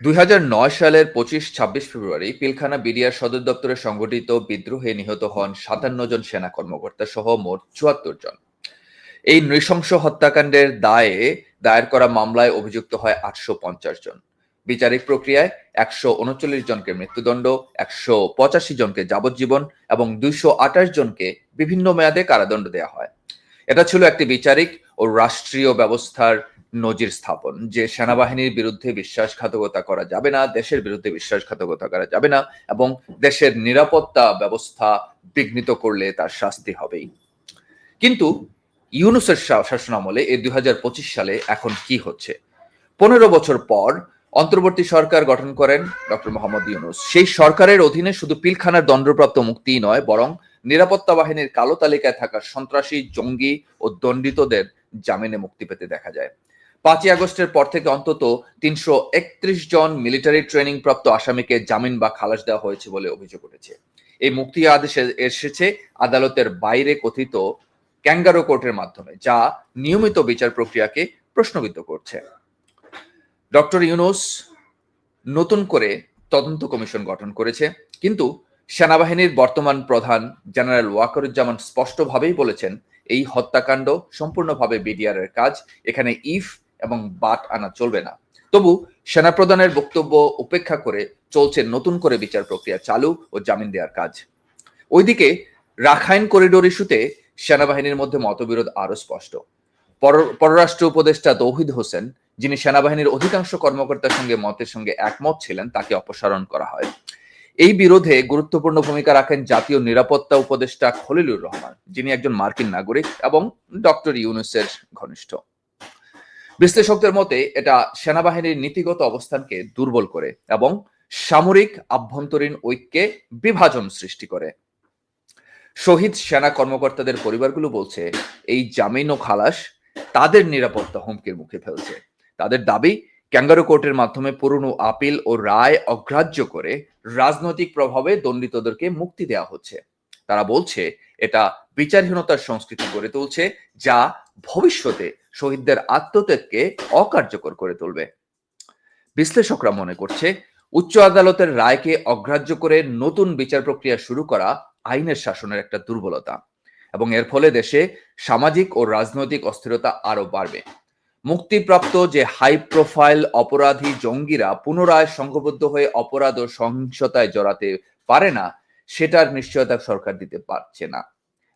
দুই হাজার নয় সালের পঁচিশ, ছাব্বিশ ফেব্রুয়ারি পিলখানা বিডিআর সদর দপ্তরে সংগঠিত বিদ্রোহে নিহত হন সাতান্ন জন সেনা কর্মকর্তা সহ মোট চুয়াত্তর জন। এই নৃশংস হত্যাকাণ্ডের দায়ে দায়ের করা মামলায় অভিযুক্ত হয় আটশো পঞ্চাশ জন। বিচারিক প্রক্রিয়ায় একশো উনচল্লিশ জনকে মৃত্যুদণ্ড, একশো পঁচাশি জনকে যাবজ্জীবন এবং দুইশো আঠাশ জনকে বিভিন্ন মেয়াদে কারাদণ্ড দেওয়া হয়। এটা ছিল একটি বিচারিক ও রাষ্ট্রীয় ব্যবস্থার নজির স্থাপন যে সেনাবাহিনীর বিরুদ্ধে বিশ্বাসঘাতকতা করা যাবে না, দেশের বিরুদ্ধে বিশ্বাসঘাতকতা করা যাবে না, এবং দেশের নিরাপত্তা ব্যবস্থা বিঘ্নিত করলে তার শাস্তি হবেই। কিন্তু ইউনুসের শাসনামলে এই দুই সালে এখন কি হচ্ছে? পনেরো বছর পর অন্তর্বর্তী সরকার গঠন করেন ডক্টর মোহাম্মদ ইউনুস। সেই সরকারের অধীনে শুধু পিলখানার দণ্ডপ্রাপ্ত মুক্তি নয়, বরং নিরাপত্তা বাহিনীর কালো তালিকায় থাকা সন্ত্রাসী, জঙ্গি ও দণ্ডিতদের জামিনে মুক্তি পেতে দেখা যায়। পাঁচই আগস্টের পর থেকে অন্তত তিনশো একত্রিশ জন মিলিটারি ট্রেনিং প্রাপ্ত আসামিকে জামিন বা খালাস দেওয়া হয়েছে বলে অভিযোগ উঠেছে। এই মুক্তি আদেশে এসেছে আদালতের বাইরে কথিত ক্যাঙ্গারো কোর্টের মাধ্যমে, যা নিয়মিত বিচার প্রক্রিয়াকে প্রশ্নবিদ্ধ করছে। ডক্টর ইউনুস নতুন করে তদন্ত কমিশন গঠন করেছে, কিন্তু সেনাবাহিনীর বর্তমান প্রধান জেনারেল ওয়াকারুজ্জামান স্পষ্টভাবেই বলেছেন, এই হত্যাকাণ্ড সম্পূর্ণভাবে বিডিআর এর কাজ, এখানে ইফ এবং বাট আনা চলবে না। তবু সেনাপ্রধানের বক্তব্য উপেক্ষা করে চলছে নতুন করে বিচার প্রক্রিয়া চালু ও জামিন দেওয়ার কাজ। ওইদিকে রাখাইন করিডোর ইস্যুতে সেনাবাহিনীর মধ্যে মতবিরোধ আরও স্পষ্ট। পররাষ্ট্র উপদেষ্টা তৌহিদ হোসেন, যিনি সেনাবাহিনীর অধিকাংশ কর্মকর্তার সঙ্গে মতের সঙ্গে একমত ছিলেন, তাকে অপসারণ করা হয়। এই বিরোধে গুরুত্বপূর্ণ ভূমিকা রাখেন জাতীয় নিরাপত্তা উপদেষ্টা খলিলুর রহমান, যিনি একজন মার্কিন নাগরিক এবং ডক্টর ইউনুসের ঘনিষ্ঠ। বিশ্লেষকদের মতে, এটা সেনাবাহিনীর নীতিগত অবস্থানকে দুর্বল করে এবং সামরিক আভ্যন্তরীণ ঐক্যে বিভাজন সৃষ্টি করে। শহীদ সেনা কর্মকর্তাদের পরিবারগুলো বলছে, এই জামিন ও খালাস তাদের নিরাপত্তা হুমকির মুখে ফেলছে। তাদের দাবি, ক্যাঙ্গারো কোর্টের মাধ্যমে পুরনো আপিল ও রায় অগ্রাহ্য করে রাজনৈতিক প্রভাবে দণ্ডিতদেরকে মুক্তি দেওয়া হচ্ছে। তারা বলছে, এটা বিচারহীনতার সংস্কৃতি গড়ে তুলছে যা ভবিষ্যতে শহীদদের আত্মত্যাগকে অকার্যকর করে তুলবে। বিশ্লেষকরা মনে করছে, উচ্চ আদালতের রায়কে অগ্রাহ্য করে নতুন বিচার প্রক্রিয়া শুরু করা আইনের শাসনের একটা দুর্বলতা এবং এর ফলে দেশে সামাজিক ও রাজনৈতিক অস্থিরতা আরও বাড়বে। মুক্তিপ্রাপ্ত যে হাই প্রোফাইল অপরাধী জঙ্গিরা পুনরায় সংঘবদ্ধ হয়ে অপরাধ ও সহিংসতায় জড়াতে পারে না, সেটার নিশ্চয়তা সরকার দিতে পারছে না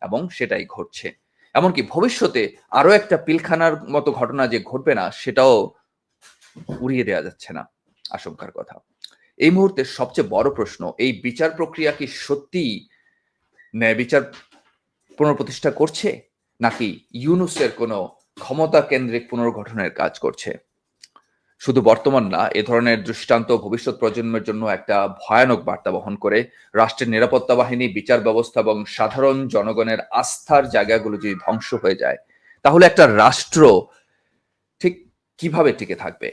এবং সেটাই ঘটছে। এমনকি ভবিষ্যতে আরও একটা পিলখানার মতো ঘটনা যে ঘটবে না, সেটাও উড়িয়ে দেওয়া যাচ্ছে না। আশঙ্কার কথা। এই মুহূর্তে সবচেয়ে বড় প্রশ্ন, এই বিচার প্রক্রিয়া কি সত্যি ন্যায় বিচার পুনঃপ্রতিষ্ঠা করছে, নাকি ইউনুসের কোনো ক্ষমতা কেন্দ্রিক পুনর্গঠনের কাজ করছে? শুধু বর্তমান না, এ ধরনের দৃষ্টান্ত ভবিষ্যৎ প্রজন্মের জন্য একটা ভয়ানক বার্তা বহন করে। রাষ্ট্রের নিরাপত্তা বাহিনী, বিচার ব্যবস্থা এবং সাধারণ জনগণের আস্থার জায়গাগুলো যদি ধ্বংস হয়ে যায়, তাহলে একটা রাষ্ট্র ঠিক কীভাবে টিকে থাকবে?